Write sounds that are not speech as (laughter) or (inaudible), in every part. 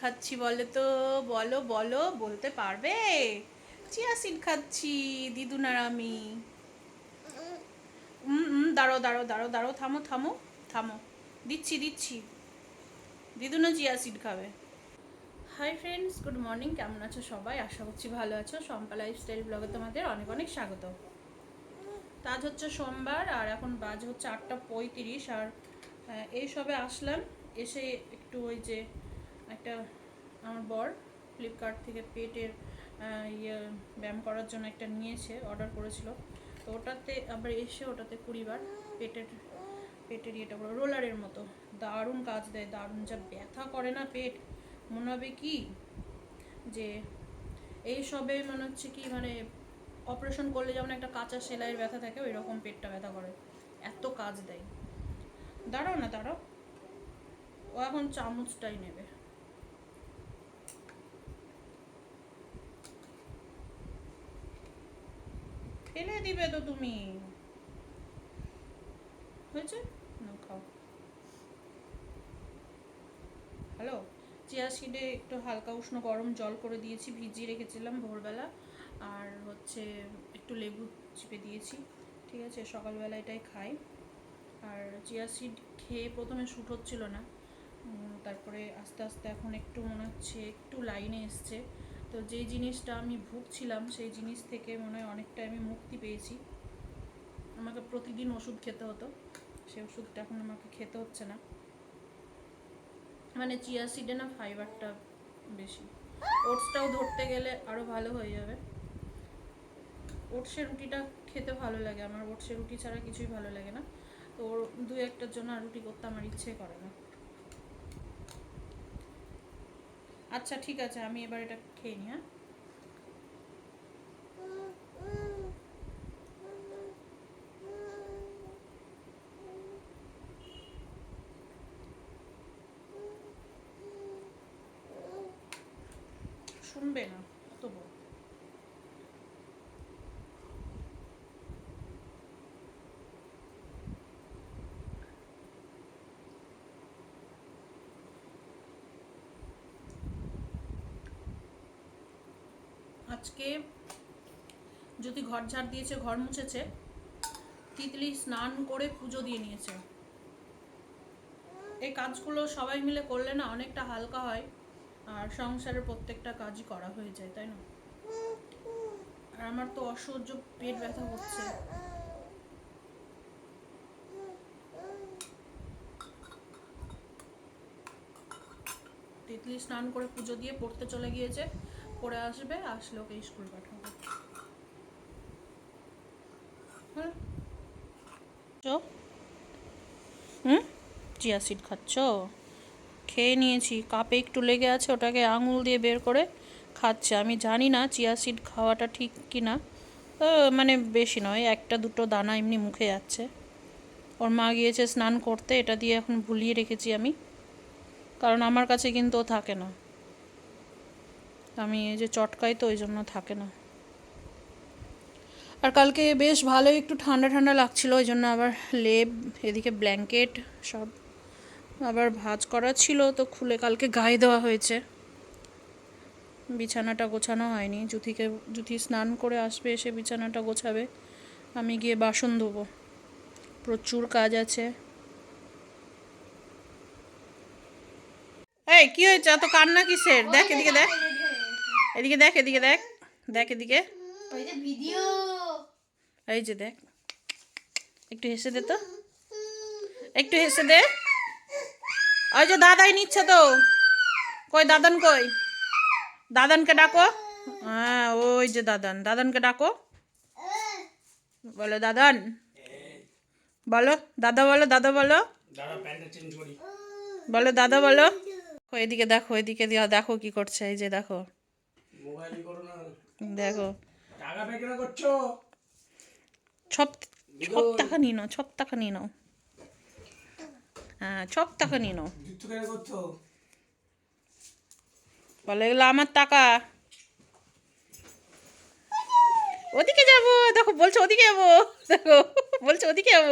খাচ্ছি বলে তো বলো বলো, বলতে পারবে? চিয়া সিড খাচ্ছি দিদুন আর আমি দাঁড়ো দাঁড়ো দাঁড়ো দাঁড়ো থামো থামো থামো। দিচ্ছি দিচ্ছি। দিদুনও চিয়া সিড খাবে। হাই ফ্রেন্ডস, গুড মর্নিং, কেমন আছো সবাই? আশা করছি ভালো আছো। সম্পা লাইফস্টাইল ব্লগে তোমাদের অনেক অনেক স্বাগত আজ হচ্ছে সোমবার, আর এখন বাজে হচ্ছে আটটা পঁয়ত্রিশ, আর এই সবে আসলাম। এসে একটু ওই যে একটা, আমার বর ফ্লিপকার্ট থেকে পেটের ইয়ে ব্যায়াম করার জন্য একটা নিয়েছে অর্ডার করেছিল। তো ওটাতে আবার এসে ওটাতে কুড়িবার পেটের পেটের ইয়েটা পুরো রোলারের মতো। দারুণ কাজ দেয়, দারুণ। যা ব্যথা করে না পেট, মনে হবে কি? যে এই সবে মনে হচ্ছে কি মানে অপারেশন করলে যেমন একটা কাঁচা সেলাইয়ের ব্যথা থাকে ওই রকম পেটটা ব্যথা করে। এত কাজ দেয়। দাঁড়াও না, দাঁড়াও। ও এখন চামচটাই নেবে। ফেলে দিবে তো তুমি হয়েছে খাও হ্যালো চিয়া সিডে একটু হালকা উষ্ণ গরম জল করে দিয়েছি, ভিজিয়ে রেখেছিলাম ভোরবেলা। আর হচ্ছে একটু লেবু চিপে দিয়েছি, ঠিক আছে? সকালবেলা এটাই খাই। আর চিয়া সিড খেয়ে প্রথমে শ্যুট হচ্ছিল না তারপরে আস্তে আস্তে এখন একটু মনে হচ্ছে, একটু লাইনে এসছে। তো যেই জিনিসটা আমি ভুগছিলাম, সেই জিনিস থেকে মনে হয় অনেকটা আমি মুক্তি পেয়েছি। আমাকে প্রতিদিন ওষুধ খেতে হতো। সেই ওষুধটা এখন আমাকে খেতে হচ্ছে না। মানে চিয়া সিডে না ফাইবারটা বেশি। ওটসটাও ধরতে গেলে আরও ভালো হয়ে যাবে। ওটসের রুটিটা খেতে ভালো লাগে। আমার ওটসের রুটি ছাড়া কিছুই ভালো লাগে না। তো দু একটার জন্য আর রুটি করতে আমার ইচ্ছে করে না। আচ্ছা ঠিক আছে আমি এবার এটা খেয়ে নিই হ্যাঁ শুনবে না তো বল আজকে যদি ঘর ঝাড় দিয়েছে, ঘর মুছেছে, তিতলি স্নান করে পুজো দিয়ে নিয়েছে। এই কাজগুলো সবাই মিলে করলে না অনেকটা হালকা হয়, আর সংসারের প্রত্যেকটা কাজই করা হয়ে যায়, তাই না? আর আমার তো অসহ্য পেট ব্যথা হচ্ছে তিতলি স্নান করে পুজো দিয়ে পড়তে চলে গিয়েছে। পড়ে আসবে, আসলে ওকে স্কুল পাঠাবো। হুম? চিয়া সিড খাচ্ছ? খেয়ে নিয়েছি, কাপে একটু লেগে আছে, ওটাকে আঙুল দিয়ে বের করে খাচ্ছে। আমি জানি না চিয়া সিড খাওয়াটা ঠিক কি না মানে বেশি নয়, একটা দুটো দানা এমনি মুখে যাচ্ছে। ওর মা গিয়েছে স্নান করতে, এটা দিয়ে এখন ভুলিয়ে রেখেছি আমি। কারণ আমার কাছে কিন্তু ও থাকে না। আমি এই যে চটকাই তো ওই জন্য থাকে না। আর কালকে বেশ ভালোই একটু ঠান্ডা ঠান্ডা লাগছিল, ওই জন্য আবার লেপ, এদিকে ব্ল্যাঙ্কেট সব আবার ভাঁজ করা ছিল, তো খুলে কালকে গায়ে দেওয়া হয়েছে। বিছানাটা গোছানো হয়নি, জুথিকে, জুথি স্নান করে আসবে, এসে বিছানাটা গোছাবে, আমি গিয়ে বাসন ধোবো। প্রচুর কাজ আছে। এই, কি হয়েছে? এত কান্না কিসের? দেখ এদিকে দেখ। এদিকে দেখ এদিকে দেখ দেখ এদিকে। ওই যে ভিডিও। এই যে দেখ একটু হেসে দে তো। একটু হেসে দে। ওই যে দাদাই নিচ্ছে তো। কই দাদান কই? দাদানকে ডাকো। হ্যাঁ ওই যে দাদান। দাদানকে ডাকো। বলো দাদান। বলো দাদা বলো দাদা বলো। বলো দাদা বলো। ও এদিকে দেখো এদিকে দিয়া দেখো কি করছে এই যে দেখো। দেখো। টাকা পে কেন করছ সব সব টাকা নিয়ে নাও সব টাকা নিয়ে নাও। হ্যাঁ সব টাকা নিয়ে নাও। বলে এগুলো আমার টাকা। ওদিকে যাব দেখো বলছে ওদিকে যাব দেখো বলছে ওদিকে যাব।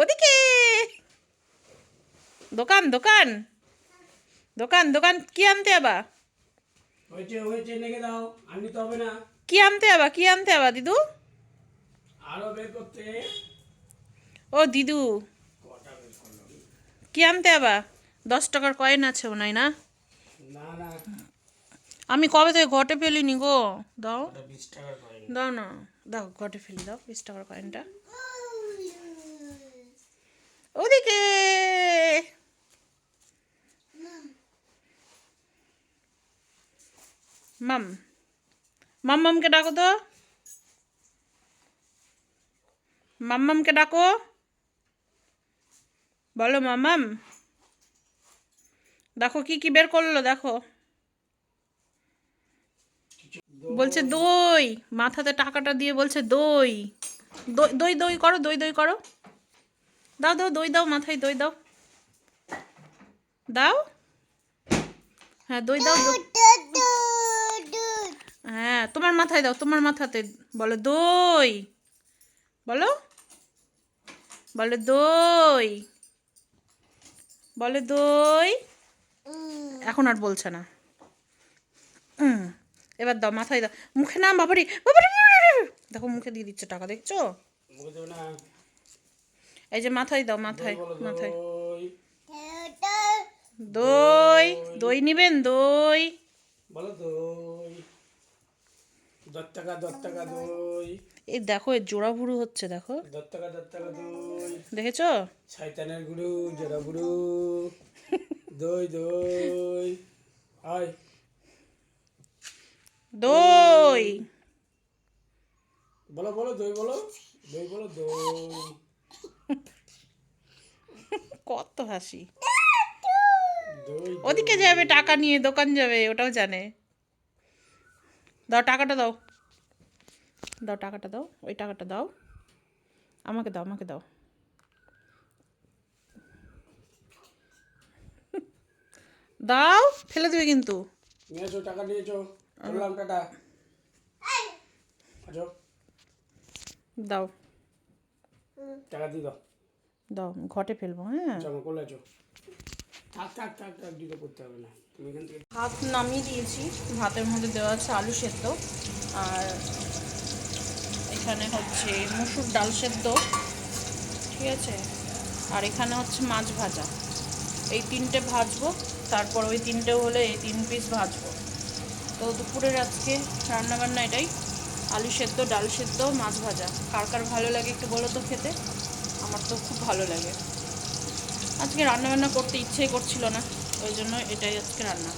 ওদিকে! দোকান দোকান। দোকান দোকান কি আনতে আবা হয়েছে হয়েছে লেগে দাও আমি তো হবে না। কি আনতে আবা কি আনতে আবা দিদু? আরও বের করতে। ও দিদু। কি আনতে আবা দশ টাকার কয়েন আছে মনে হয় না? আমি কবে থেকে ঘটে ফেলিনি গো? দাও। দাও না। দাও ঘটে ফেলি দাও বিশ টাকার কয়েনটা। ওদিকে! মাম। মাম মামকে ডাকো তো। মাম মামকে ডাকো। বলো মামাম দেখো কি কি বের করল, দেখো। বলছে দই। মাথাতে টাকাটা দিয়ে বলছে দই। দই দই করো, দই দই করো। দাও দাও, দই দাও মাথায়, দই দাও। দাও। হ্যাঁ দই দাও। হ্যাঁ তোমার মাথায় দাও তোমার মাথাতে বলো দই। বলো? বলো দই। বলো দই। এখন আর বলছে না। এবার দাও মাথায় দাও। মুখে না বাবারি বাবারি। দেখো মুখে দিয়ে দিচ্ছে টাকা দেখছ? এই যে মাথায় দাও মাথায় মাথায়। দই। দই দই নিবেন দই। বলো দই। দশ টাকা দশ টাকা দই। এই দেখো এর জোড়া ভুরু হচ্ছে দেখো। দশ টাকা দশ টাকা দই। দেখেছ? শয়তানের গুরু জোড়া গুরু দই দই। আয়। দই। বলো বলো দই বলো। দই বলো দই। কত হাসি। দই। ওদিকে যাবে টাকা নিয়ে দোকান যাবে ওটাও জানে। দাও টাকাটা দাও। দাও টাকাটা দাও ওই টাকাটা দাও। আমাকে দাও আমাকে দাও। দাও ফেলে দেবে কিন্তু। নিয়েছো টাকা নিয়েছো বললাম টাটা আছো দাও। টাকা দিয়ে দাও। দাও ঘটে ফেলব হ্যাঁ। জমা করলে আছো। ভাত নামিয়ে দিয়েছি। ভাতের মধ্যে দেওয়া আছে আলু সেদ্ধ। আর এখানে হচ্ছে মুসুর ডাল সেদ্ধ। ঠিক আছে? আর এখানে হচ্ছে মাছ ভাজা। এই তিনটে ভাজবো, তারপর ওই তিনটে হলে এই তিন পিস ভাজবো। তো দুপুরের আজকে রান্নাবান্না এটাই। আলু সেদ্ধ, ডাল সেদ্ধ, মাছ ভাজা। কার কার ভালো লাগে একটু বলো তো খেতে? আমার তো খুব ভালো লাগে। আজকে রান্নাবান্না করতে ইচ্ছেই করছিল না, ওই জন্য এটাই আজকে রান্না।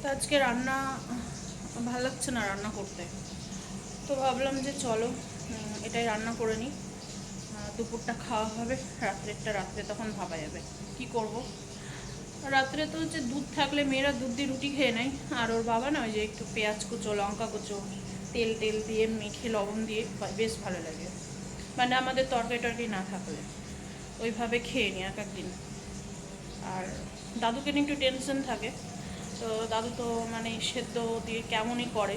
তো আজকে রান্না, ভালো লাগছে না রান্না করতে। তো ভাবলাম যে চলো এটাই রান্না করে নিই। দুপুরটা খাওয়া হবে, রাত্রেরটা রাত্রে তখন ভাবা যাবে, কি করব? রাত্রে তো হচ্ছে দুধ থাকলে মেয়েরা দুধ দিয়ে রুটি খেয়ে নেয়, আর ওর বাবা না ওই যে একটু পেঁয়াজ কুচো, লঙ্কা কুচো, তেল টেল দিয়ে মেখে লবণ দিয়ে বেশ ভালো লাগে। মানে আমাদের তরকারি টরকারি না থাকলে। ওইভাবে খেয়ে নিই এক একদিন। আর দাদুকে নিয়ে একটু টেনশন থাকে। তো দাদু তো মানে সেদ্ধ দিয়ে কেমনই করে।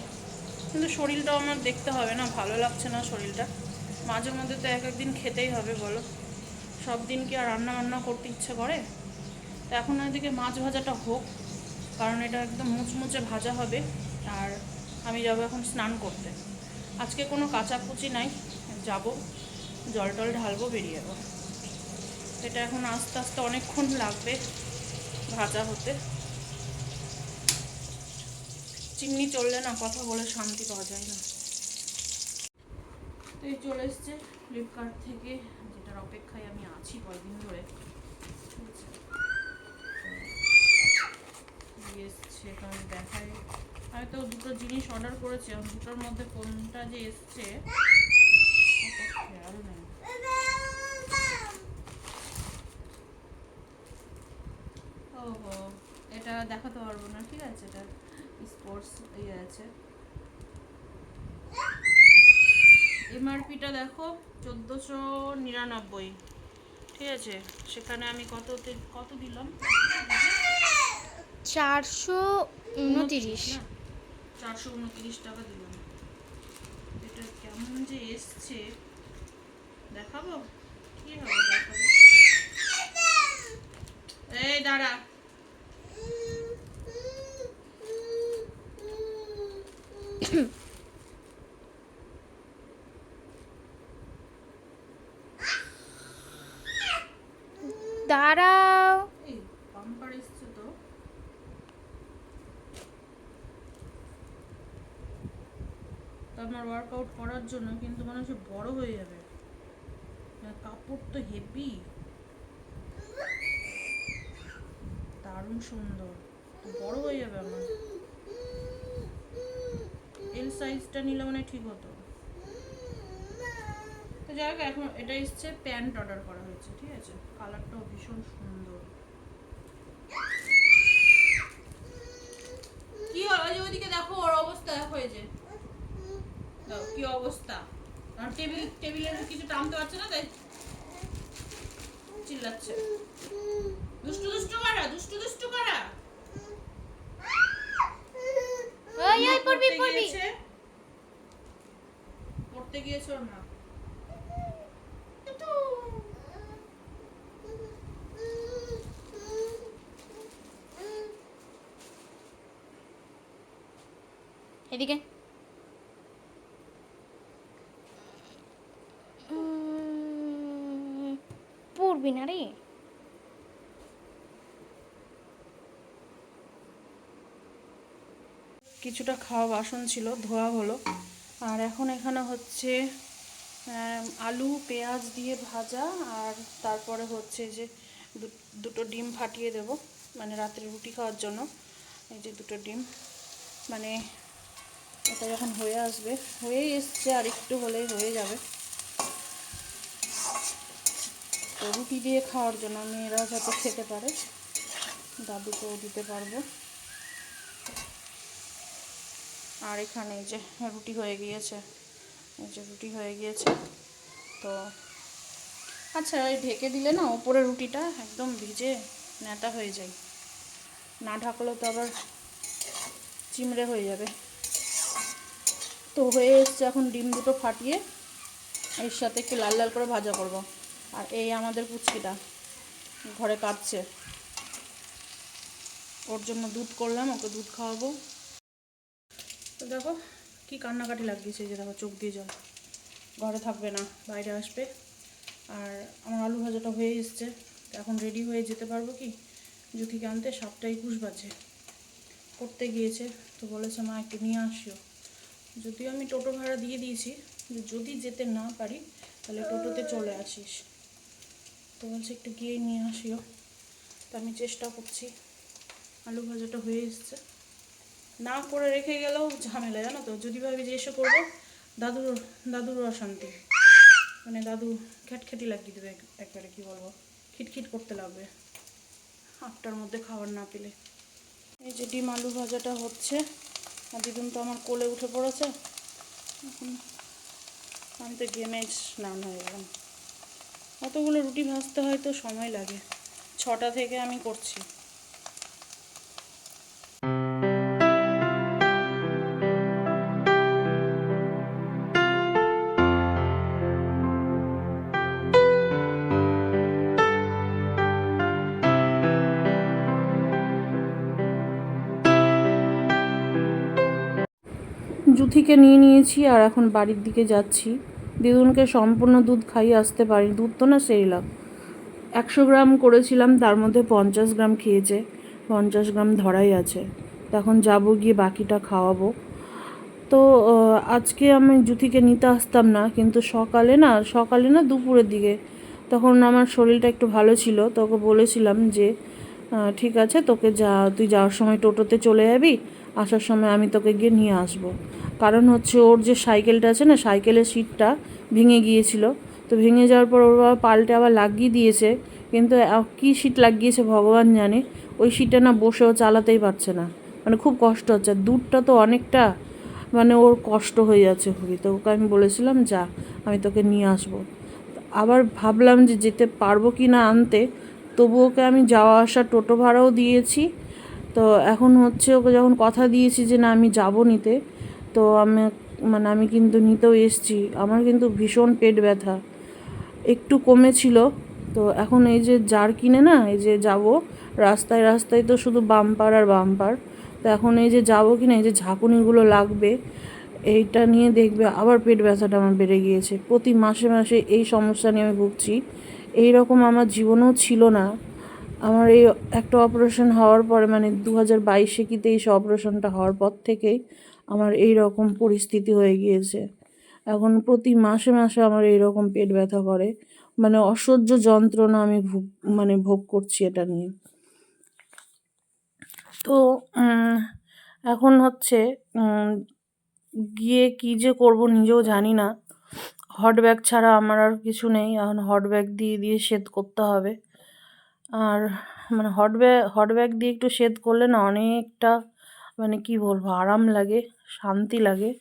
কিন্তু শরীরটাও আমার দেখতে হবে না, ভালো লাগছে না শরীরটা। মাঝে মধ্যে তো এক একদিন খেতেই হবে বলো। সব দিন কি আর রান্না বান্না করতে ইচ্ছে করে? তো এখন এদিকে মাছ ভাজাটা হোক, কারণ এটা একদম মুচমুচে ভাজা হবে। আর আমি যাব এখন স্নান করতে। আজকে কোনো কাচাকুচি নাই, যাব, জল টল ঢালবো, বেরিয়ে যাব। এটা এখন আস্তে আস্তে অনেকক্ষণ লাগবে ভাজা হতে। চিমনি চললে না কথা বলে শান্তি পাওয়া যায় না। তো এই চলে এসছে ফ্লিপকার্ট থেকে, যেটার অপেক্ষায় আমি আছি কয়েকদিন ধরে। ঠিক আছে? এসছে তো আমি দেখাই। আমি তো দুটো জিনিস অর্ডার করেছি দুটোর মধ্যে কোনটা যে এসছে খেয়াল নেই। ওহো এটা দেখাতে পারব না ঠিক আছে? এটা স্পোর্টস ইয়ে আছে। এমআরপিটা দেখো চোদ্দোশো নিরানব্বই। ঠিক আছে? সেখানে আমি কত কত দিলাম? চারশো উনতিরিশ। চারশো উনত্রিশ টাকা দিলাম। এটা কেমন যে এসছে। দেখাবো? কি হবে দেখাবো? এই দাঁড়া দাঁড়াও এই বাম্পার এসছে তো তো আমার ওয়ার্কআউট করার জন্য কিন্তু মনে হচ্ছে বড় হয়ে যাবে। আর কাপড় তো হেভি দারুণ সুন্দর। বড় হয়ে যাবে আমার। এল সাইজটা নিলে মানে ঠিক হতো। তো যাই হোক, এখন এটা এসছে প্যান্ট অর্ডার করা হয়েছে, ঠিক আছে? কালারটাও ভীষণ সুন্দর। কি হলো? ওইদিকে দেখো, ওর অবস্থা দেখো কি অবস্থা? টেবিল টেবিলের কিছু টানতে পারছে না তাই চিল্লাচ্ছে। দুষ্টু দুষ্টু কারা দুষ্টু দুষ্টু কারা। ওই ওই পড়বি পড়তে পড়বি। পড়তে গিয়েছে ওর মা। এদিকে। না রে কিছুটা খাওয়া বাসন ছিল, ধোয়া হলো। আর এখন এখানে হচ্ছে আলু, পেঁয়াজ দিয়ে ভাজা, আর তারপরে হচ্ছে যে দুটো ডিম ফাটিয়ে দেব মানে রাত্রে রুটি খাওয়ার জন্য। এই যে দুটো ডিম মানে এটা যখন হয়ে আসবে, হয়েই এসছে, আর একটু হলেই হয়ে যাবে। তো রুটি দিয়ে খাওয়ার জন্য মেয়েরা যাতে খেতে পারে দাদুকেও দিতে পারব। আর এখানে এই যে রুটি হয়ে গিয়েছে, এই যে রুটি হয়ে গিয়েছে। তো আচ্ছা ওই ঢেকে দিলে না ওপরে রুটিটা একদম ভিজে নেতা হয়ে যায়। না ঢাকলেও তো আবার চিমড়ে হয়ে যাবে। তো হয়ে এসছে এখন ডিম দুটো ফাটিয়ে, এর সাথে একটু লাল লাল করে ভাজা করব। আর এই আমাদের পুচকিটা ঘরে কাঁদছে। ওর জন্য দুধ করলাম, ওকে দুধ খাওয়াবো। তো দেখো কি কান্নাকাটি লাগিয়েছে যে দেখো চোখ দিয়ে জল। ঘরে থাকবে না, বাইরে আসবে। আর আমার আলু ভাজাটা হয়ে এসছে। এখন রেডি হয়ে যেতে পারব কি? জ্যোতিকে আনতে সাতটা একুশ বাজে। করতে গিয়েছে, তো বলেছে, মা, একটু নিয়ে আসিও। যদিও আমি টোটো ভাড়া দিয়ে দিয়েছি, যদি যেতে না পারি, তাহলে টোটোতে চলে আসিস। তো বলছে একটু গিয়ে নিয়ে আসিও। তো আমি চেষ্টা করছি। আলু ভাজাটা হয়ে এসছে। না করে রেখে গেলেও ঝামেলা, জানো তো? যদি ভাবি যে এসে করব, দাদুর দাদুর অশান্তি। মানে দাদু খ্যাটখ্যাটি লাগিয়ে দেবে একবারে, কী বলব? খিটখিট করতে লাগবে। আটটার মধ্যে খাবার না পেলে। এই যে ডিম আলু ভাজাটা হচ্ছে। দিদুন তো আমার কোলে উঠে পড়েছে। আমি তো গেমে স্নান হয়ে গেলাম। অতগুলো রুটি ভাজতে হয়তো সময় লাগে। ছটা থেকে আমি করছি। জুথিকে নিয়ে নিয়েছি আর এখন বাড়ির দিকে যাচ্ছি। দিদুনকে সম্পূর্ণ দুধ খাইয়ে আসতে পারি দুধ তো না সেই লাভ। একশো গ্রাম করেছিলাম, তার মধ্যে পঞ্চাশ গ্রাম খেয়েছে, পঞ্চাশ গ্রাম ধরাই আছে। তখন যাব, গিয়ে বাকিটা খাওয়াবো। তো আজকে আমি জুথিকে নিতে আসতাম না, কিন্তু সকালে না সকালে না দুপুরের দিকে তখন আমার শরীরটা একটু ভালো ছিল তোকে বলেছিলাম যে ঠিক আছে, তোকে যা, তুই যাওয়ার সময় টোটোতে চলে যাবি, আসার সময় আমি তোকে গিয়ে নিয়ে আসব। কারণ হচ্ছে ওর যে সাইকেলটা আছে না, সাইকেলের সিটটা ভেঙে গিয়েছিল। তো ভেঙে যাওয়ার পর ওর বাবা পাল্টে আবার লাগিয়ে দিয়েছে। কিন্তু কী সিট লাগিয়েছে ভগবান জানে। ওই সিটটা না বসেও চালাতেই পারছে না। মানে খুব কষ্ট হচ্ছে। দূরটা তো অনেকটা মানে ওর কষ্ট হয়ে যাচ্ছে খুবই। তো ওকে আমি বলেছিলাম, যা, আমি তোকে নিয়ে আসব। আবার ভাবলাম যে যেতে পারব কি না আনতে। তবু ওকে আমি যাওয়া আসা টোটো ভাড়াও দিয়েছি। তো এখন হচ্ছে ওকে যখন কথা দিয়েছি যে না, আমি যাব নিতে তো আমি মানে আমি কিন্তু নিতেও এসছি। আমার কিন্তু ভীষণ পেট ব্যথা। একটু কমেছিল। তো এখন এই যে জার কিনে না, এই যে যাব, রাস্তায় রাস্তায় তো শুধু বাম্পার আর বাম্পার। তো এখন এই যে যাব কিনা, এই যে ঝাঁকুনিগুলো লাগবে, এইটা নিয়ে দেখবে আবার পেট ব্যথাটা আমার বেড়ে গিয়েছে। প্রতি মাসে মাসে এই সমস্যা নিয়ে আমি ভুগছি। এই রকম আমার জীবনেও ছিল না। আমার এই একটা অপারেশন হওয়ার পরে মানে দু হাজার বাইশে কি তেইশে অপারেশনটা হওয়ার পর থেকেই আমার এই রকম পরিস্থিতি হয়ে গিয়েছে। এখন প্রতি মাসে মাসে আমার এই রকম পেট ব্যথা করে। মানে অসহ্য যন্ত্রণা আমি ভোগ মানে ভোগ করছি এটা নিয়ে। তো এখন হচ্ছে গিয়ে কি যে করব নিজেও জানি না। হট ব্যাগ ছাড়া আমার আর কিছু নেই। এখন হট ব্যাগ দিয়ে দিয়ে সেদ্ধ করতে হবে। আর মানে হট ব্যাগ হট ব্যাগ দিয়ে একটু সেদ্ধ করলে না অনেকটা মানে কি বলব আরাম লাগে শান্তি লাগে।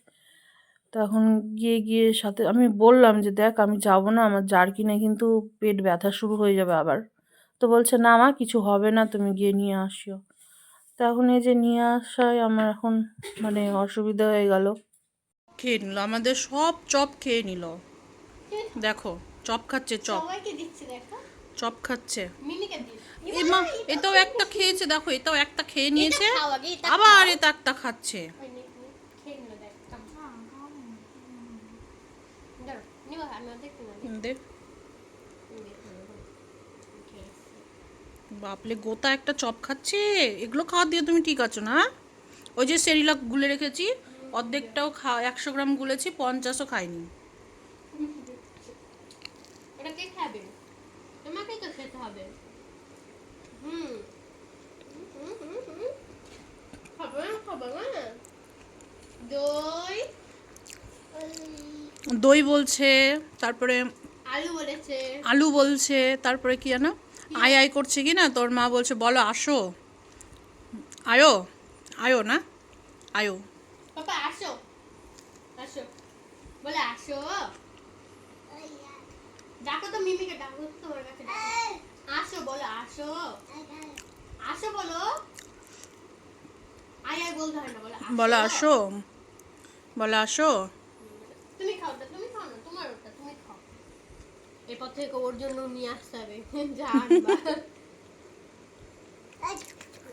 তো এখন গিয়ে গিয়ে সাথে আমি বললাম যে দেখ আমি যাব না আমার জার্কিনে কিন্তু পেট ব্যথা শুরু হয়ে যাবে আবার। তো বলছে না মা কিছু হবে না তুমি গিয়ে নিয়ে আসিও। তো এখন এই যে নিয়ে আসায় আমার এখন মানে অসুবিধা হয়ে গেল। খেয়ে নিল আমাদের সব চপ খেয়ে নিল। দেখো চপ খাচ্ছে চপ। সবাইকে চপ খাচ্ছে। মা এটাও একটা খেয়েছে দেখো এটাও একটা খেয়ে নিয়েছে। আবার এটা একটা খাচ্ছে। বাপলে গোতা একটা চপ খাচ্ছে। এগুলো খাওয়া দিয়ে তুমি ঠিক আছো না? ওই যে সেরিলাক গুলে রেখেছি অর্ধেকটাও খা একশো গ্রাম গুলেছি পঞ্চাশও খাইনি। এটা কে খাবে? তোমাকেই তো খেতে হবে হুম হুম, হুম, হুম। খাবে না খাবে না দই দই বলছে তারপরে আলু বলেছে। আলু বলছে তারপরে কি জানো? আয় আয় করছে কি না? তোর মা বলছে বলো আসো। আয়ো আয়ো না? আয়ো। পাপা আসো। আসো। বলে আসো। ডাকো তো মিমিকে ডাকো তো কাছে। আসো বলো আসো। আসো বলো। আয় আয় বলতে হয় না বলো। বলো আসো। বলো আসো। তুমি খাও তুমি খাও না তোমার ওটা তুমি খাও। এরপর থেকে ওর জন্য নিয়ে আসতে হবে। (laughs) যা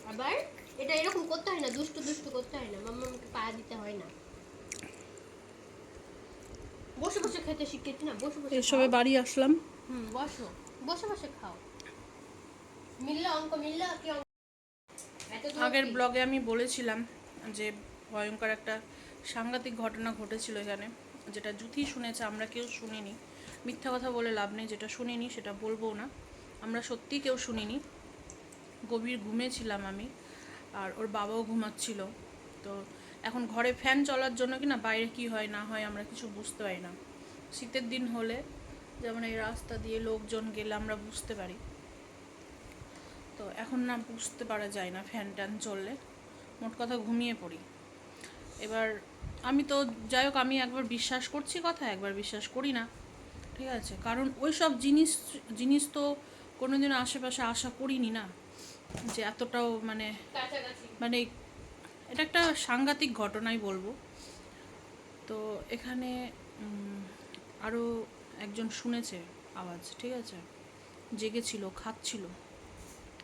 আবার এটা এরকম করতে হয় না দুষ্টু দুষ্টু করতে হয় না। মাম্মাকে পা দিতে হয় না। বসে বসে খেতে শিখেছি না বসে বসে এসবে বাড়ি আসলাম। হুম বসো। বসে বসে খাও। আগের ব্লগে আমি বলেছিলাম যে ভয়ঙ্কর একটা সাংঘাতিক ঘটনা ঘটেছিল এখানে যেটা জুথি শুনেছে আমরা কেউ শুনিনি। মিথ্যা কথা বলে লাভ নেই যেটা শুনিনি সেটা বলব না। আমরা সত্যি কেউ শুনিনি। গভীর ঘুমেছিলাম আমি আর ওর বাবাও ঘুমাচ্ছিল। তো এখন ঘরে ফ্যান চলার জন্য কি না বাইরে কি হয় না হয় আমরা কিছু বুঝতে পারি না। শীতের দিন হলে যেমন এই রাস্তা দিয়ে লোকজন গেলে আমরা বুঝতে পারি। তো এখন না বুঝতে পারা যায় না ফ্যান ট্যান চললে। মোট কথা ঘুমিয়ে পড়ি। এবার আমি তো যাই হোক আমি একবার বিশ্বাস করছি কথা একবার বিশ্বাস করি না। ঠিক আছে? কারণ ওই সব জিনিস জিনিস তো কোনোদিন আশেপাশে আশা করিনি না যে এতটাও মানে মানে এটা একটা সাংঘাতিক ঘটনাই বলব। তো এখানে আরও একজন শুনেছে আওয়াজ ঠিক আছে? জেগেছিল খাচ্ছিল।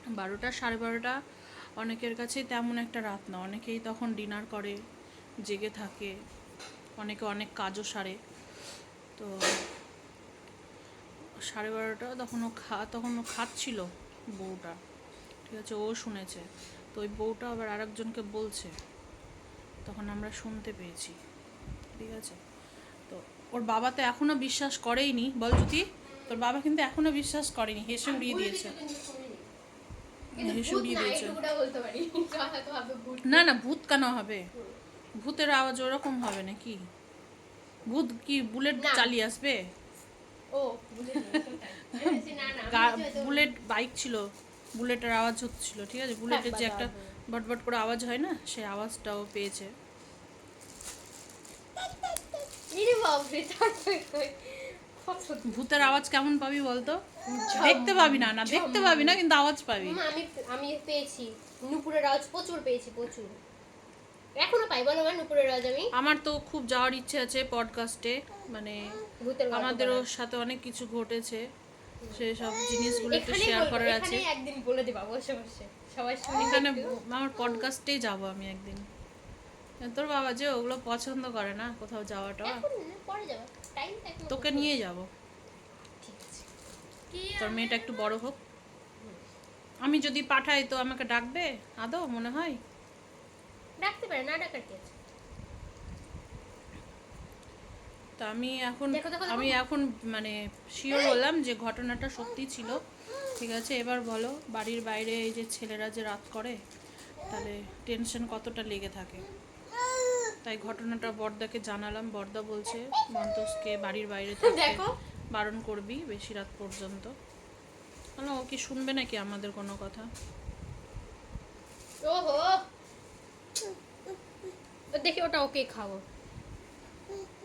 বারোটা সাড়ে বারোটা, অনেকের কাছেই তেমন একটা রাত না। অনেকেই তখন ডিনার করে, জেগে থাকে, অনেকে অনেক কাজও সারে। তো সাড়ে বারোটা তখন ও খা, তখন ও খাচ্ছিল বউটা। ঠিক আছে, ও শুনেছে। তো ওই বউটা আবার আরেকজনকে বলছে। তখন আমরা শুনতে পেয়েছি। ঠিক আছে? তো ওর বাবা তো এখনও বিশ্বাস করেইনি। বল জ্যোতি, তোর বাবা কিন্তু এখনও বিশ্বাস করেনি, হেসে উড়িয়ে দিয়েছে। হেসে না, দিয়েছে না না ভূত কেন হবে? ভূতের আওয়াজ ওরকম হবে নাকি? ভূত কি বুলেট চালিয়ে আসবে? বুলেট বাইক ছিল বুলেটের আওয়াজ হচ্ছিল ঠিক আছে? বুলেটের যে একটা বাবা। বটবট করে আওয়াজ হয় না সেই আওয়াজটাও পেয়েছে। ভূতের আওয়াজ কেমন পাবি বলতো? দেখতে পাবি না না দেখতে পাবি না কিন্তু আওয়াজ পাবি। আমি আমি পেয়েছি। নুপুরের আওয়াজ প্রচুর পেয়েছি প্রচুর। এখনও পাই বলো মা নুপুরের আওয়াজ আমি? আমার তো খুব যাওয়ার ইচ্ছে আছে পডকাস্টে মানে আমাদেরও সাথে অনেক কিছু ঘটেছে সেই সব জিনিসগুলো একটু শেয়ার করার আছে। একদিন বলে দেবা বসে সবাই শুনে এখানে আমার পডকাস্টেই যাব আমি একদিন। তোর বাবা যে ওগুলো পছন্দ করে না কোথাও যাওয়াটা? পরে যাবে। তোকে নিয়ে যাব। তোর মেয়েটা একটু বড় হোক। আমি যদি পাঠাই তো আমাকে ডাকবে? আদৌ মনে হয়? ডাকতে পারে না ডাকার কি তা আমি এখন। আমি এখন মানে শিওর হলাম যে ঘটনাটা সত্যি ছিল। ঠিক আছে এবার বলো বাড়ির বাইরে এই যে ছেলেরা যে রাত করে তাহলে টেনশন কতটা লেগে থাকে? তাই ঘটনাটা বর্দাকে জানালাম। বর্দা বলছে মন্তোষকে বাড়ির বাইরে (laughs) দেখো। বারণ করবি বেশি রাত পর্যন্ত। কেন ও কি শুনবে নাকি আমাদের কোনো কথা? ওহো। দেখি ওটা ওকে খাব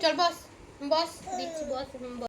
চল বস বস দিচ্ছি বস।